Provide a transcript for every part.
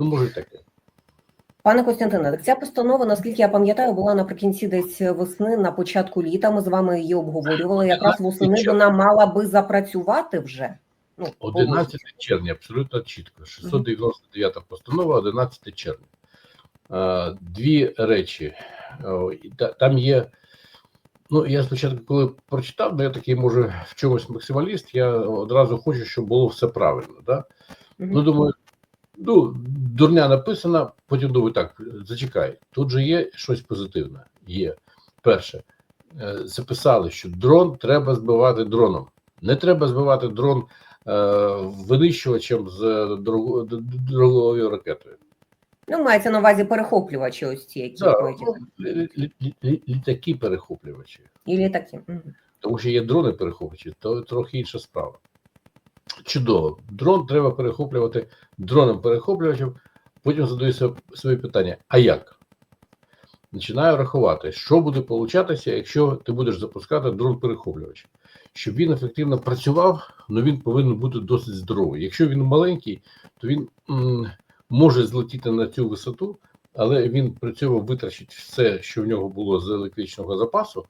Ну, може, таке. Пане Костянтине, так ця постанова, наскільки я пам'ятаю, була наприкінці десь весни, на початку літа. Ми з вами її обговорювали. Якраз восени вона мала би запрацювати вже. Ну, 11 червня, абсолютно чітко. 699 постанова, 11 червня. Дві речі. Там є. Ну, я спочатку, коли прочитав, ну я такий, може, в чомусь максималіст, я одразу хочу, щоб було все правильно. Да? Ну, думаю, ну, дурня написана, потім думаю, так, зачекай, тут же є щось позитивне. Є. Перше, е, записали, що дрон треба збивати дроном. Не треба збивати дрон е, винищувачем з д- дороговою ракетою. Ну, мається на увазі перехоплювачі ось ці, які Да, ну, лі- лі- лі- лі- літаки перехоплювачі. І літаки. Тому що є дрони перехоплювачі, то трохи інша справа. Чудово. Дрон треба перехоплювати дроном перехоплювачем. Потім задаю собі питання: а як? Починаю рахувати, що буде получатися, якщо ти будеш запускати дрон перехоплювач. Щоб він ефективно працював, ну він повинен бути досить здоровий. Якщо він маленький, то він м, може злетіти на цю висоту, але він при цьому витрачить все, що в нього було з електричного запасу,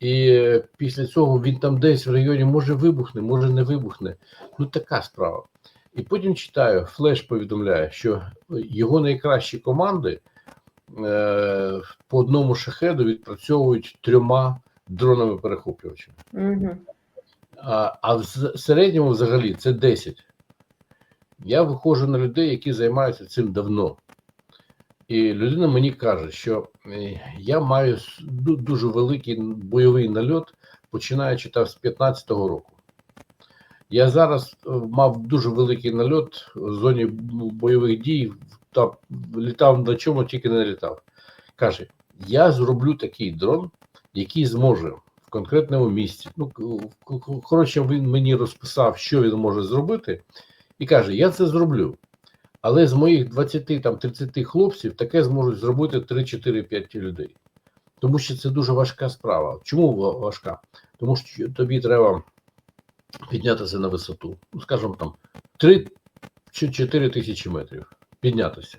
і е, після цього він там десь в районі може вибухне, може не вибухне. Ну така справа. І потім читаю, флеш повідомляє, що його найкращі команди е, по одному шахеду відпрацьовують трьома дронами перехоплювачами. Мгм. А, а в середньому взагалі це 10. Я виходжу на людей, які займаються цим давно. І людина мені каже, що е, я маю дуже великий бойовий нальот, починаючи там з 15-го року. Я зараз е, мав дуже великий нальот в зоні бойових дій, там літав на чому тільки не літав. Каже: я зроблю такий дрон, який зможе в конкретному місці. Ну, коротше, він мені розписав, що він може зробити, і каже: Я це зроблю. Але з моїх 20 там 30 хлопців таке зможуть зробити 3-4-5 людей. Тому що це дуже важка справа. Чому важка? Тому що тобі треба піднятися на висоту, ну, скажімо там, 3 чи 4 тисячі метрів. Піднятися.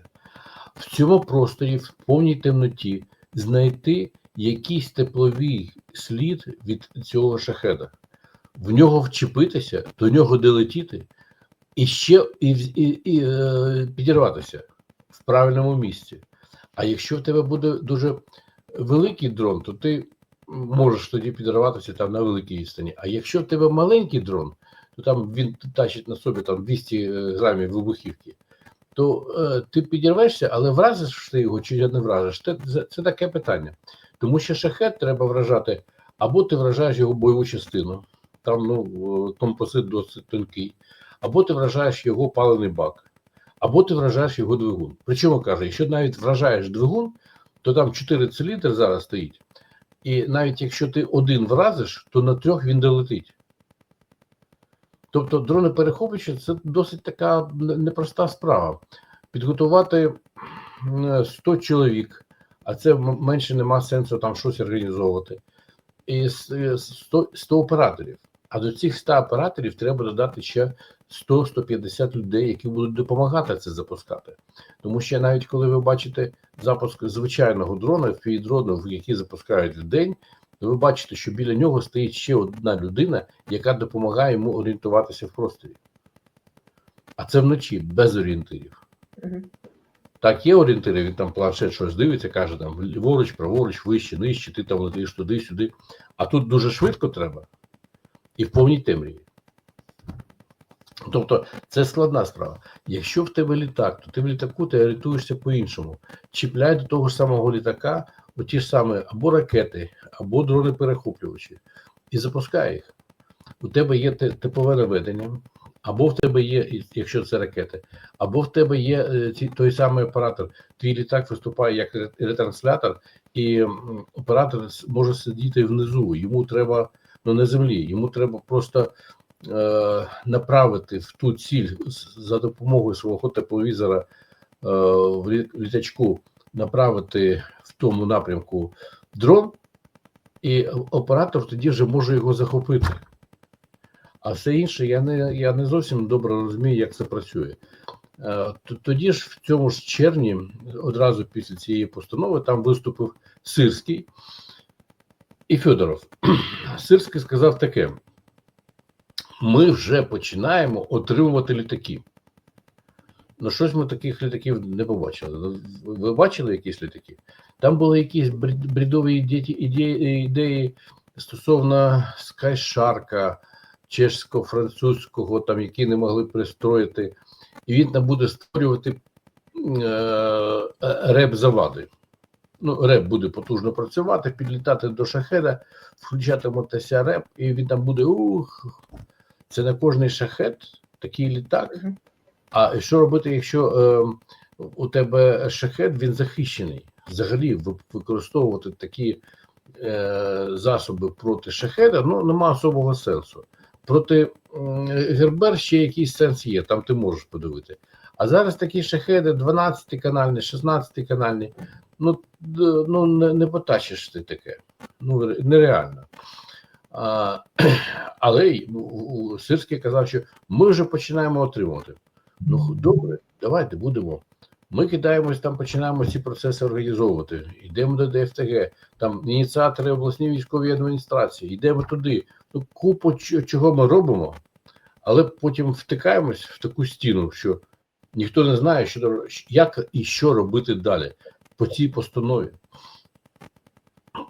В цьому просторі, в повній темноті, знайти якийсь тепловий слід від цього шахеда, в нього вчепитися, до нього долетіти, і ще і, і, і е, підірватися в правильному місці. А якщо в тебе буде дуже великий дрон, то ти можеш тоді підірватися там на великій відстані. А якщо в тебе маленький дрон, то там він тащить на собі там 200 е, грамів вибухівки, то е, ти підірвешся, але вразиш ти його чи не вражиш, це, це, таке питання. Тому що шахет треба вражати, або ти вражаєш його бойову частину, там ну, композит досить тонкий, або ти вражаєш його паливний бак, або ти вражаєш його двигун. Причому каже, якщо навіть вражаєш двигун, то там 4 циліндри зараз стоїть. І навіть якщо ти один вразиш, то на трьох він долетить. Тобто дрони перехоплювачі це досить така непроста справа. Підготувати м, 100 чоловік, а це менше нема сенсу там щось організовувати. І с- е, 100, 100 операторів. А до цих 100 операторів треба додати ще 100-150 людей, які будуть допомагати це запускати. Тому що навіть коли ви бачите запуск звичайного дрона, фідрону, який запускають в день, то ви бачите, що біля нього стоїть ще одна людина, яка допомагає йому орієнтуватися в просторі. А це вночі без орієнтирів. Мгм. Так, є орієнтири, він там планшет щось дивиться, каже там ліворуч, праворуч, вище, нижче, ти там летиш туди, сюди. А тут дуже швидко треба і в повній темряві. Тобто це складна справа. Якщо в тебе літак, то ти в літаку ти орієнтуєшся по-іншому. Чіпляй до того ж самого літака оті ж саме або ракети, або дрони-перехоплювачі, і запускай їх. У тебе є типове наведення, або в тебе є, якщо це ракети, або в тебе є е, той самий оператор. Твій літак виступає як ретранслятор, і оператор може сидіти внизу. Йому треба ну на землі, йому треба просто е, направити в ту ціль за допомогою свого тепловізора е, в літачку, направити в тому напрямку дрон, і оператор тоді вже може його захопити. А все інше я не, я не зовсім добре розумію, як це працює. Е, Тоді ж в цьому ж червні, одразу після цієї постанови, там виступив Сирський і Федоров. Сирський сказав таке: ми вже починаємо отримувати літаки. Ну, щось ми таких літаків не побачили. Ну, Ви бачили якісь літаки? Там були якісь бредові ідеї, ідеї, стосовно скайшарка чешсько-французького, там, які не могли пристроїти, і він там буде створювати е, реп завади. Ну, реп буде потужно працювати, підлітати до шахеда, включатиметься реп, і він там буде ух. Це на кожний шахет такий літак. А що робити, якщо е, у тебе шахет він захищений? Взагалі використовувати такі е, засоби проти шахеда ну нема особого сенсу. Проти м, Гербер ще якийсь сенс є, там ти можеш подивити. А зараз такі шахеди 12 канальні, 16 канальні. Ну, ну не, не потащиш ти таке. Ну нереально. А, але Сирський казав, що ми вже починаємо отримувати. Ну добре, давайте будемо. Ми кидаємось там, починаємо ці процеси організовувати. Йдемо до ДФТГ, там ініціатори обласні військової адміністрації, йдемо туди. Ну, купу чого ми робимо, але потім втикаємось в таку стіну, що ніхто не знає, що як і що робити далі по цій постанові.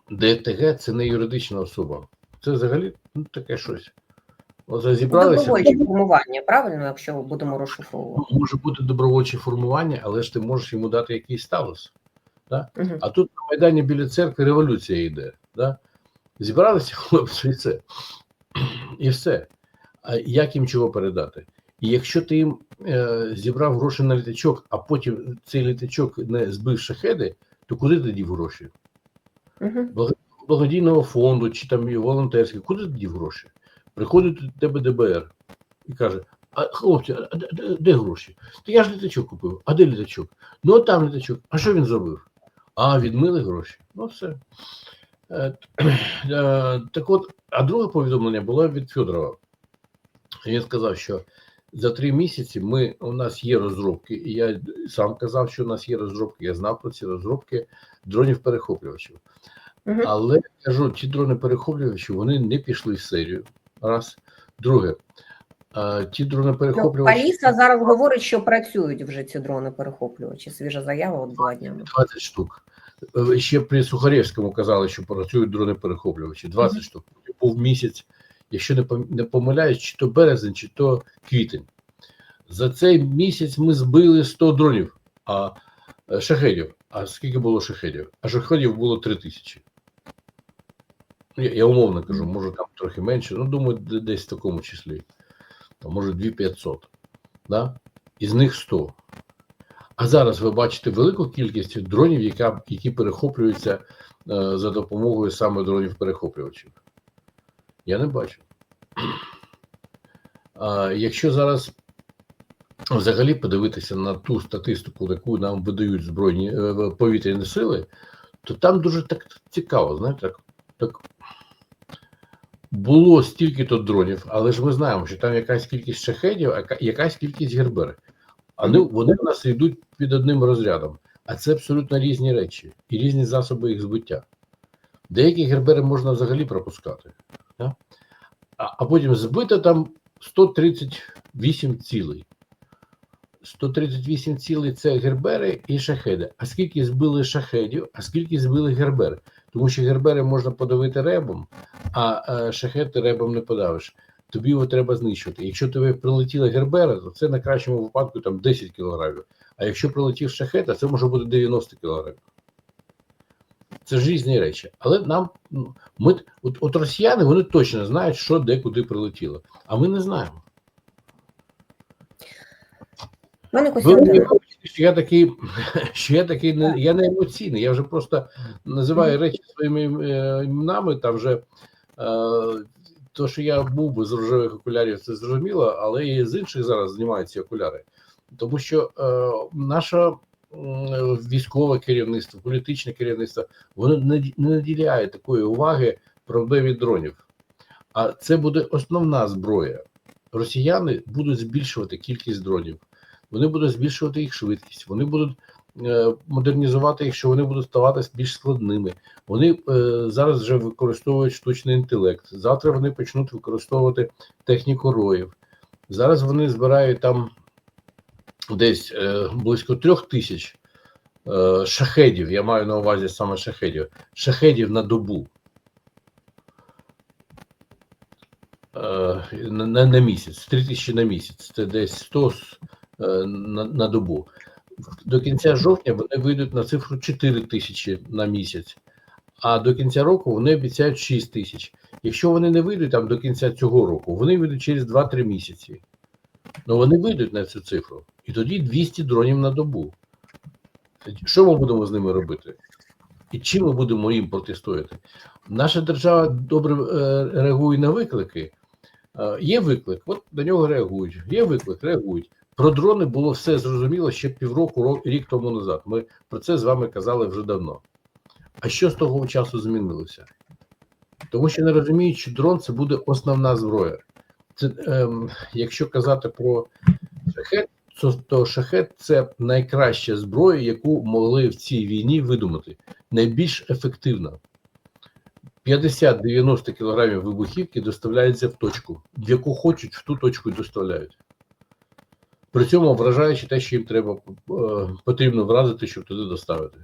ДФТГ це не юридична особа. Це взагалі ну, таке щось. Оце зібралися. Добровольче формування, правильно, якщо будемо розшифровувати. Може бути добровольче формування, але ж ти можеш йому дати якийсь статус. Мгм. А тут на Майдані біля церкви революція йде. Да? Зібралися хлопці і це. І все. А як їм чого передати? І якщо ти їм е, зібрав гроші на літачок, а потім цей літачок не збив шахеди, то куди ти дів гроші? Мгм. Благодійного фонду чи там і волонтерський, куди ти дів гроші? Приходить до тебе ДБР і каже: А хлопці, а де, де, де гроші? Та я ж літачок купив. А де літачок? Ну от там літачок. А що він зробив? А, відмили гроші. Ну все. Е, е, Так от, а друге повідомлення було від Федорова. Він сказав, що за три місяці ми, у нас є розробки, і я сам казав, що у нас є розробки, я знав про ці розробки дронів перехоплювачів. Мгм. Але кажу, ті дрони перехоплювачі вони не пішли в серію. Раз. Друге, а, ті дрони перехоплювачі Аліса зараз говорить, що працюють вже ці дрони перехоплювачі. Свіжа заява от два днями. 20 штук. Е, Ще при Сухаревському казали, що працюють дрони перехоплювачі. 20 Мгм. штук. Був місяць, якщо не помиляюсь, чи то березень, чи то квітень. За цей місяць ми збили 100 дронів, а е, шахедів. А скільки було шахедів? А шахедів було 3 тисячі. Я, я умовно кажу, може там трохи менше, ну думаю, десь в такому числі. Там, може 2500. Да? Із них 100. А зараз ви бачите велику кількість дронів, яка, які перехоплюються е, за допомогою саме дронів перехоплювачів. Я не бачу. А, якщо зараз взагалі подивитися на ту статистику, яку нам видають збройні е, повітряні сили, то там дуже так цікаво, знаєте, так, так було стільки-то дронів, але ж ми знаємо, що там якась кількість шахедів, якась кількість гербер. А ну, вони в нас йдуть під одним розрядом. А це абсолютно різні речі і різні засоби їх збиття. Деякі гербери можна взагалі пропускати. Да? А, потім збито там 138 цілей. 138 цілей це гербери і шахеди. А скільки збили шахедів, а скільки збили гербер? Тому що гербери можна подавити ребом, а е, шахети ребом не подавиш. Тобі його треба знищувати. Якщо тобі прилетіла гербера, то це на кращому випадку там 10 кілограмів. А якщо прилетів шахета, це може бути 90 кілограмів. Це ж різні речі. Але нам ну, ми от, от росіяни вони точно знають, що де куди прилетіло. А ми не знаємо. Ви що я такий, що я такий не я не емоційний. Я вже просто називаю речі своїми е, іменами. Там вже е, то, що я був би з рожевих окулярів, це зрозуміло, але і з інших зараз знімають ці окуляри. Тому що е, наше м, військове керівництво, політичне керівництво, воно не, наділяє такої уваги проблемі дронів. А це буде основна зброя. Росіяни будуть збільшувати кількість дронів. вони будуть збільшувати їх швидкість, вони будуть е, модернізувати їх, що вони будуть ставати більш складними. Вони е, зараз вже використовують штучний інтелект. Завтра вони почнуть використовувати техніку роїв. Зараз вони збирають там десь е, близько трьох тисяч е, шахедів. Я маю на увазі саме шахедів, шахедів на добу. Е, на, на, місяць, 3 тисячі на місяць, це десь 100 е, на, на добу. До кінця жовтня вони вийдуть на цифру 4 тисячі на місяць, а до кінця року вони обіцяють 6 тисяч. Якщо вони не вийдуть там до кінця цього року, вони вийдуть через 2-3 місяці. Ну вони вийдуть на цю цифру. І тоді 200 дронів на добу. Що ми будемо з ними робити? І чим ми будемо їм протистояти? Наша держава добре е, реагує на виклики. Е, Є виклик, от на нього реагують. Є виклик, реагують. Про дрони було все зрозуміло ще півроку, ро- рік тому назад. Ми про це з вами казали вже давно. А що з того часу змінилося? Тому що не розуміють, що дрон це буде основна зброя. Ем, якщо казати про шахет, то, то шахет це найкраща зброя, яку могли в цій війні видумати. Найбільш ефективна. 50-90 кілограмів вибухівки доставляється в точку, в яку хочуть, в ту точку й доставляють. При цьому вражаючи те, що їм треба е, потрібно вразити, щоб туди доставити.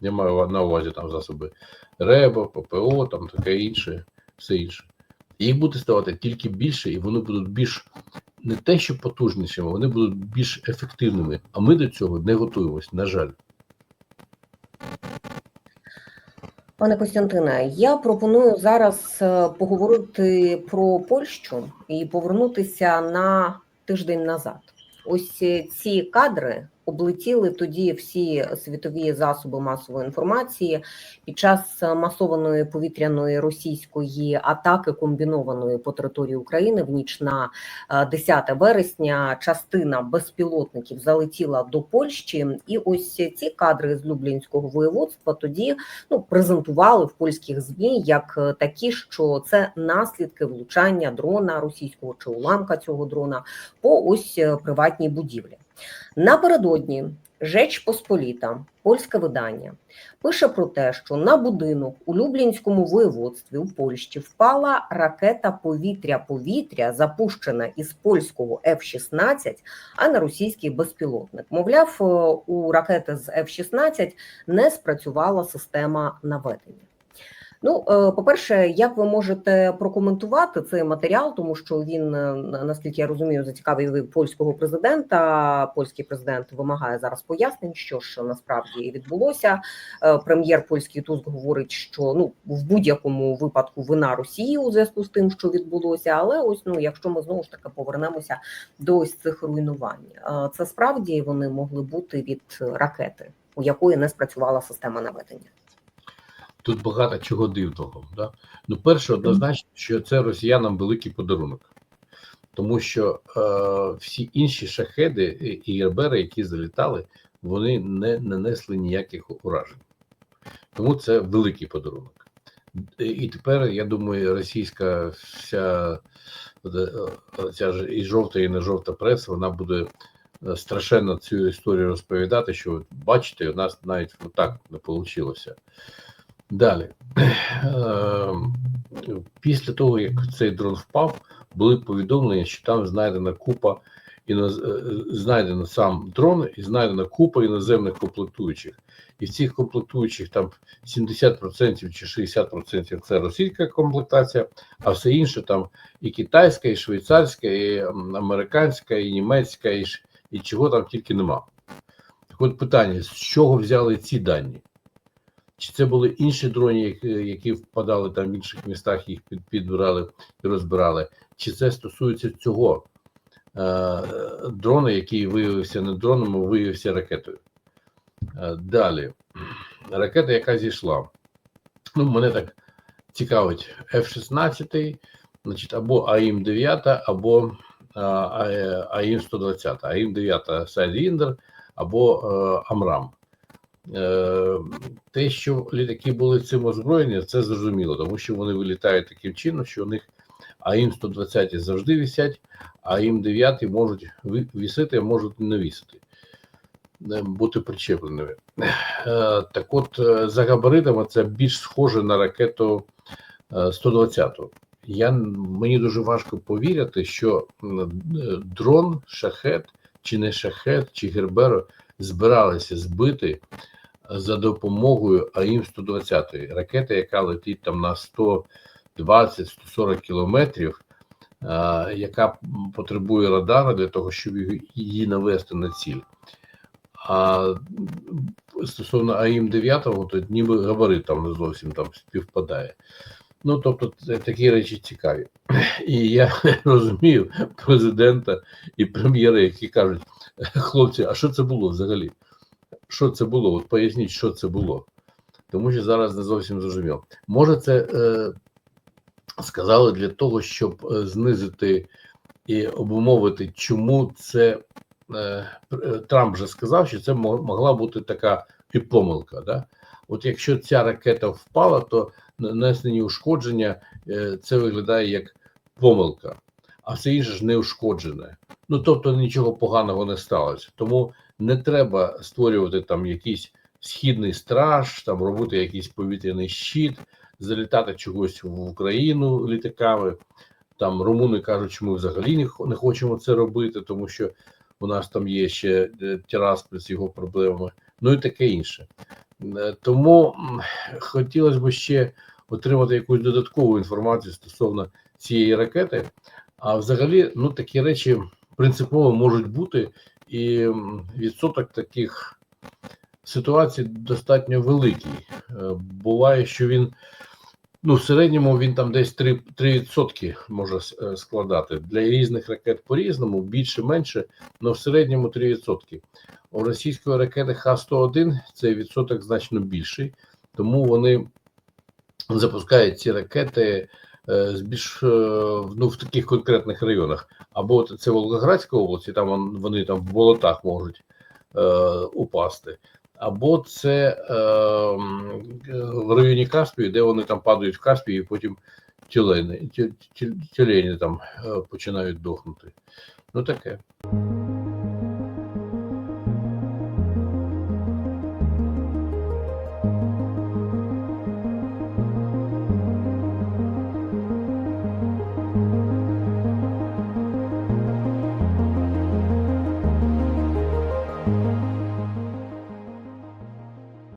Я маю на увазі там засоби РЕБО, ППО, там таке інше, все інше. Їх буде ставати тільки більше, і вони будуть більш не те, що потужнішими, вони будуть більш ефективними. А ми до цього не готуємось, на жаль. Пане Костянтине, я пропоную зараз е, поговорити про Польщу і повернутися на тиждень назад. Ось е, ці кадри облетіли тоді всі світові засоби масової інформації під час масованої повітряної російської атаки, комбінованої по території України в ніч на е, 10 вересня. Частина безпілотників залетіла до Польщі, і ось ці кадри з Люблінського воєводства тоді ну, презентували в польських змі як е, такі, що це наслідки влучання дрона російського чи уламка цього дрона по ось е, приватній будівлі. Напередодні Жеч Посполіта, польське видання, пише про те, що на будинок у Люблінському воєводстві у Польщі впала ракета повітря-повітря, запущена із польського F-16, а не російський безпілотник. Мовляв, е, у ракети з F-16 не спрацювала система наведення. Ну, е, по-перше, як ви можете прокоментувати цей матеріал, тому що він, е, наскільки я розумію, зацікавив польського президента. Польський президент вимагає зараз пояснень, що ж насправді відбулося. Е, Прем'єр польський Туск говорить, що ну в будь-якому випадку вина Росії у зв'язку з тим, що відбулося. Але ось ну, якщо ми знову ж таки повернемося до ось цих руйнувань, це справді вони могли бути від ракети, у якої не спрацювала система наведення. Тут багато чого дивного. Да? Ну, перше, однозначно, що це росіянам великий подарунок, тому що е, всі інші шахеди і ірбери, які залітали, вони не нанесли ніяких уражень. Тому це великий подарунок. І тепер, я думаю, російська вся е, ця ж і жовта, і не жовта преса, вона буде е, страшенно цю історію розповідати, що бачите, у нас навіть так не вийшло. Далі, Е, після того, як цей дрон впав, були повідомлення, що там знайдена купа іноз... е, знайдено сам дрон і знайдена купа іноземних комплектуючих. І в цих комплектуючих там 70% чи 60% це російська комплектація, а все інше там і китайська, і швейцарська, і американська, і німецька, і, і чого там тільки нема. Так от питання: з чого взяли ці дані? Чи це були інші дрони, які, які впадали там в інших містах, їх підбирали і розбирали? Чи це стосується цього е, дрона, який виявився не дроном, а виявився ракетою? Е, далі, ракета, яка зійшла. Ну, мене так цікавить F-16, значить, або АІМ-9, або е, АІМ-120, АІМ-9 Sidewinder, або е, Амрам. Е, те, що літаки були цим озброєні, це зрозуміло, тому що вони вилітають таким чином, що у них А їм 120 завжди висять, а їм 9 можуть вісити, а можуть не вісити, е, бути причепленими. Е, Так от, за габаритами це більш схоже на ракету е, 120. Я, мені дуже важко повірити, що дрон, шахет, чи не шахет, чи герберо збиралися збити за допомогою АІМ-120 ракети, яка летить там на 120-140 кілометрів, яка потребує радара для того, щоб її- навести на ціль. А стосовно АІМ-9, то ніби габарит там не зовсім там співпадає. Ну, тобто, це такі речі цікаві. І я розумію президента і прем'єра, які кажуть, хлопці, а що це було взагалі? Що це було? От поясніть, що це було. Тому що зараз не зовсім зрозуміло. Може, це е, сказали для того, щоб е, знизити і обумовити, чому це е, е, Трамп вже сказав, що це могла бути така і помилка. Да? От якщо ця ракета впала, то нанесені ушкодження е, це виглядає як помилка, а все інше ж не ушкоджене. Ну тобто нічого поганого не сталося. Тому не треба створювати там якийсь східний страж, там робити якийсь повітряний щит, залітати чогось в Україну літаками. Там румуни кажуть, що ми взагалі не, хочемо це робити, тому що у нас там є ще е, Тірасполь з його проблемами, ну і таке інше. Е, Тому хотілося б ще отримати якусь додаткову інформацію стосовно цієї ракети. А взагалі, ну такі речі принципово можуть бути, і відсоток таких ситуацій достатньо великий. Е, Буває, що він ну, в середньому він там десь 3%, 3% може е, складати. Для різних ракет по-різному, більше, менше, але в середньому 3%. У російської ракети Х-101 цей відсоток значно більший, тому вони запускають ці ракети більш е, ну, в таких конкретних районах. Або це Волгоградська область, там вони там в болотах можуть е, упасти. Або це е, е, в районі Каспії, де вони там падають в Каспії, і потім тю- тюлені там е, починають дохнути. Ну таке.